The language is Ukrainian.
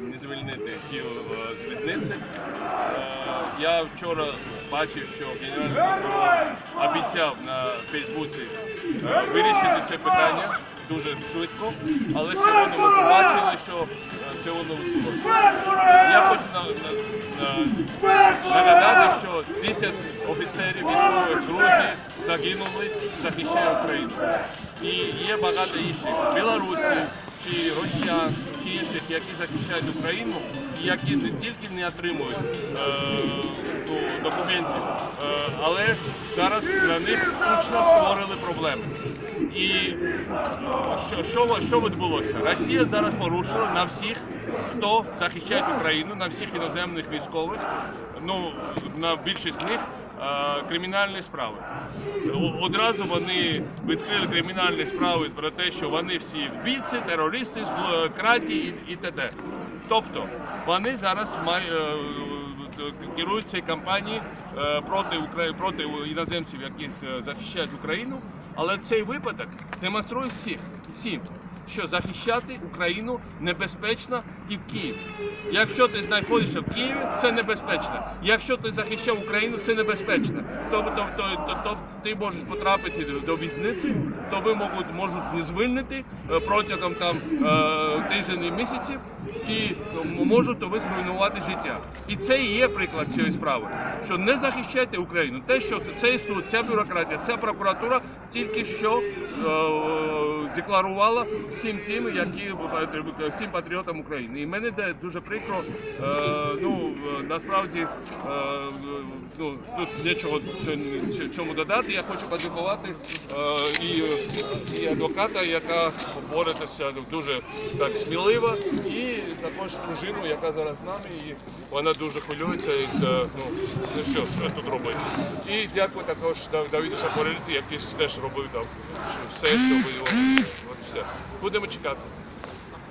не звільнити Київ е, з в'язниці. Е, Я вчора бачив, що генеральний прокурор обіцяв на Фейсбуці вирішити це питання дуже швидко, але сьогодні ми побачили, що е, цього не відбулося. Я хочу на, на, на, нагадати, що 10 офіцерів військових з Грузії загинули, захищаючи Україну. І є багато інших Білорусі чи росіян, чи інших, які захищають Україну, і які не тільки не отримують е, документів, е, але зараз для них штучно створили проблеми. І що, що, що відбулося? Росія зараз порушила на всіх, хто захищає Україну, на всіх іноземних військових, ну на більшість з них е, кримінальні справи. Одразу вони відкрили кримінальні справи про те, що вони всі вбійці, терористи, зло- краті і, т.д. Тобто вони зараз е, Керують цією кампанією е, проти проти іноземців, е, захищають Україну. Але цей випадок демонструє всіх, всім, що захищати Україну небезпечно і в Києві. Якщо ти знаходишся в Києві, це небезпечно. Якщо ти захищав Україну, це небезпечно. Тобто, то, то, то, ти можеш потрапити до- до в'язниці, то ви можуть, можуть не звільнити е, протягом там е, тиждень і місяців і можуть ви зруйнувати життя. І це і є приклад цієї справи. Що не захищайте Україну. Те, що цей суд, ця бюрократія, ця прокуратура тільки що е, декларувала всім тим, які всім патріотам України. І мене де дуже прикро. Е, ну е, насправді е, ну тут нічого цьому додати. Я хочу подякувати і, і адвоката, яка бореться дуже так сміливо, і також дружину, яка зараз з нами, і вона дуже хвилюється. І, ну, ну що, що тут робити. І дякую також Дав- Давіду Сапореліті, який теж робив там все, що було. Все. Будемо чекати.